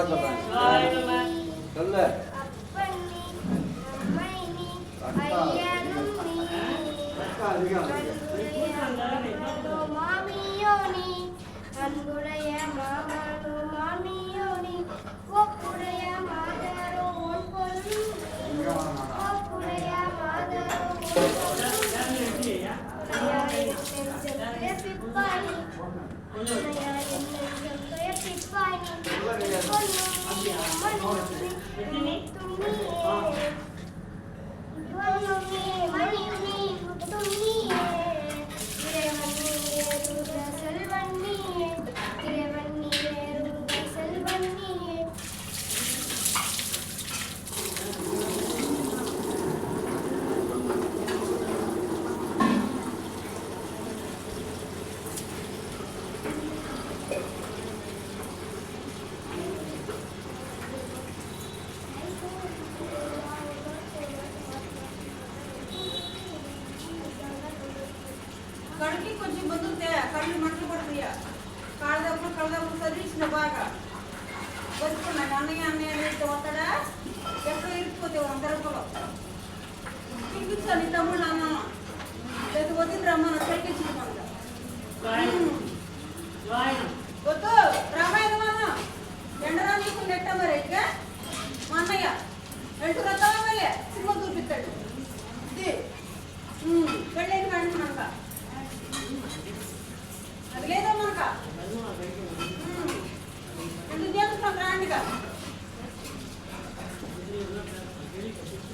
எல்லாரும் சொல்றாங்க சொல்லு அப்பன்னி அம்மைனி அக்கா. ஐயனும் நீ அக்கா அதிகம் இருக்கு. அன்புடைய மாமியோ நீ அன்புடைய மாமனோ மாமியோ நீ ஒப்புடைய மாதரோ உன் பொருள் இங்க வாங்க. ஒப்புடைய மாதரோ உன் பொருள் உடையாய் நெஞ்சத்தை பிப்பாணி உடையாய் நெஞ்சத்தை பிப்பாணி కొంచెం బతుకుతే కళ్ళు మంటలు పడతాయా. కాళ్ళదప్పుడు కళ్ళదప్పుడు చదివించిన బాగా. బతుకున్నా అన్నయ్య అన్నయ్య అనేది వస్తాడా? ఎక్కడ ఇరుక్కుపోతే వంద రూపాయలు పిలిపించాను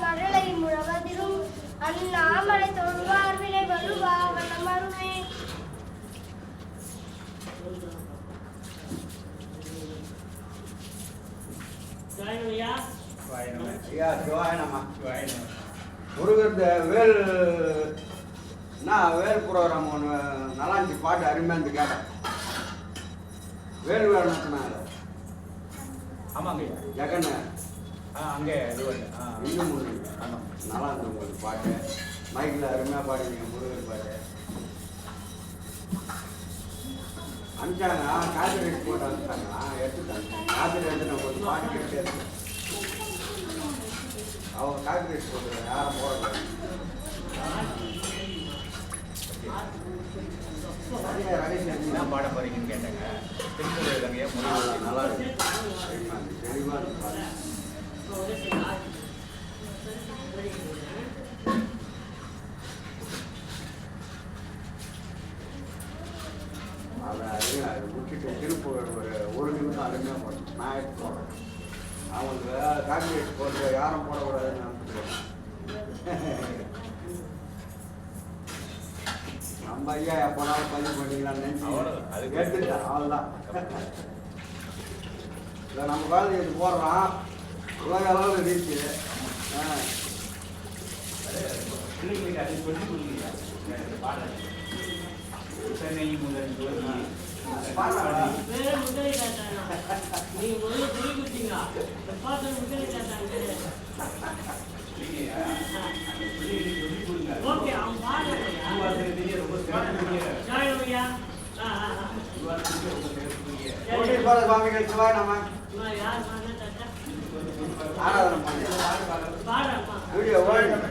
மழலை முழவதிரும் அண்ணாமலை தொழுவார் வினை ஐயா சிவாயனம்மா முருகர் வேல் நான் வேல் ப்ரோக்ராம் ஒன்று நல்லா இருந்துச்சு பாட்டு அருமையாக இருந்து கேட்டேன். வேல் வேல் நடத்தினாங்க ஆமாங்க ஜெகன் அங்கே இன்னும் ஒன்று நல்லா இருந்தது உங்களுக்கு பாட்டு மைக்கில் அருமையாக பாடுவீங்க முருகர் பாட்டு அனுப்பிச்சாங்க காசு ரேட் போட்டு அனுப்பிச்சாங்க எடுத்துட்டாங்க காசு ரேட்டு நான் கொஞ்சம் பாட்டு கேட்டு. அவங்க காசு ரேட் போட்டு யாரும் போடல. என்ன பாட போறீங்கன்னு கேட்டாங்க. திருப்பூர் நல்லா இருக்கு. தெளிவா இருக்கு. அதை அது திருப்பூர் ஒரு ஒரு நிமிஷம் அருமையாக நான் எடுத்து போடுறேன் அவங்க காங்கிரஸ் போட்டு யாரும் போடக்கூடாதுன்னு நினைச்சிருக்கேன் நம்ம ஐயா எப்போனாலும் பதிவு பண்ணிக்கலாம்னு நினைச்சு எடுத்துட்டேன் அவ்வளோதான் இல்லை நம்ம இது போடுறோம் உலக அளவில் ரீச்சு ஆ. சென்னை முதல் ஜோதி பாடுறாங்களா? பிள்ளைங்களுக்கு சொல்லி கொடுங்க திருவாசகத்திலேயே ரொம்ப சிறப்புக்குரிய திருவாசகத்திலேயே ரொம்ப சிறப்புக்குரிய கோடி பால சுவாமிகள் சிவாய் நம்ம ஆராதனை பண்ணி வீடியோ ஓடிடும்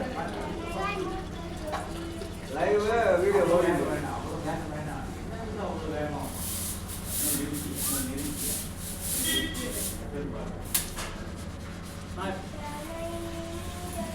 லைவ் வீடியோ ஓடிடும் வேணும் அவ்வளோ வேணும் வேணும்